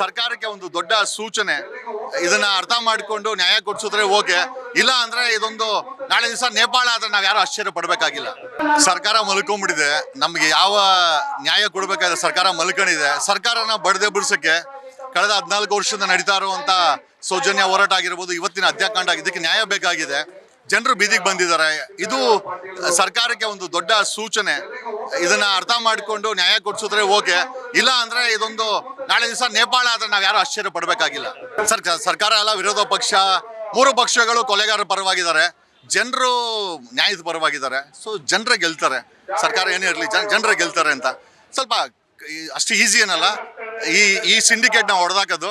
ಸರ್ಕಾರಕ್ಕೆ ಒಂದು ದೊಡ್ಡ ಸೂಚನೆ. ಇದನ್ನ ಅರ್ಥ ಮಾಡಿಕೊಂಡು ನ್ಯಾಯ ಕೊಡಿಸಿದ್ರೆ ಓಕೆ. ಇಲ್ಲ ಅಂದ್ರೆ ಇದೊಂದು ನಾಳೆ ದಿವಸ ನೇಪಾಳ ಆದ್ರೆ ನಾವು ಯಾರು ಆಶ್ಚರ್ಯ ಪಡಬೇಕಾಗಿಲ್ಲ. ಸರ್ಕಾರ ಮಲ್ಕೊಂಡ್ಬಿಟ್ಟಿದೆ ನಮ್ಗೆ ಯಾವ ನ್ಯಾಯ ಕೊಡ್ಬೇಕಾದ್ರೆ ಸರ್ಕಾರ ಮಲ್ಕೊಂಡಿದೆ. ಸರ್ಕಾರನ ಬಡದೆ ಬಿಡ್ಸಕ್ಕೆ ಕಳೆದ ಹದಿನಾಲ್ಕು ವರ್ಷದಿಂದ ನಡೀತಾ ಇರುವಂತ ಸೌಜನ್ಯ ಹೋರಾಟ ಆಗಿರ್ಬೋದು, ಇವತ್ತಿನ ಹತ್ಯಾಕಾಂಡ ಇದಕ್ಕೆ ನ್ಯಾಯ ಬೇಕಾಗಿದೆ. ಜನರು ಬೀದಿಗೆ ಬಂದಿದ್ದಾರೆ. ಇದು ಸರ್ಕಾರಕ್ಕೆ ಒಂದು ದೊಡ್ಡ ಸೂಚನೆ. ಇದನ್ನ ಅರ್ಥ ಮಾಡಿಕೊಂಡು ನ್ಯಾಯ ಕೊಡಿಸಿದ್ರೆ ಓಕೆ. ಇಲ್ಲ ಅಂದ್ರೆ ಇದೊಂದು ನಾಳೆ ದಿವಸ ನೇಪಾಳ ಆದ್ರೆ ನಾವು ಯಾರು ಆಶ್ಚರ್ಯ ಪಡಬೇಕಾಗಿಲ್ಲ. ಸರ್, ಸರ್ಕಾರ ಅಲ್ಲ ವಿರೋಧ ಪಕ್ಷ, ಮೂರು ಪಕ್ಷಗಳು ಕೊಲೆಗಾರರ ಪರವಾಗಿದ್ದಾರೆ. ಜನರು ನ್ಯಾಯದ ಪರವಾಗಿದ್ದಾರೆ. ಸೊ ಜನರ ಗೆಲ್ತಾರೆ. ಸರ್ಕಾರ ಏನೇ ಇರಲಿ, ಜನ, ಜನರ ಗೆಲ್ತಾರೆ ಅಂತ. ಸ್ವಲ್ಪ, ಅಷ್ಟು ಈಸಿ ಏನಲ್ಲ. ಈ ಈ ಸಿಂಡಿಕೇಟ್ನ ಹೊಡೆದಾಕೋದು.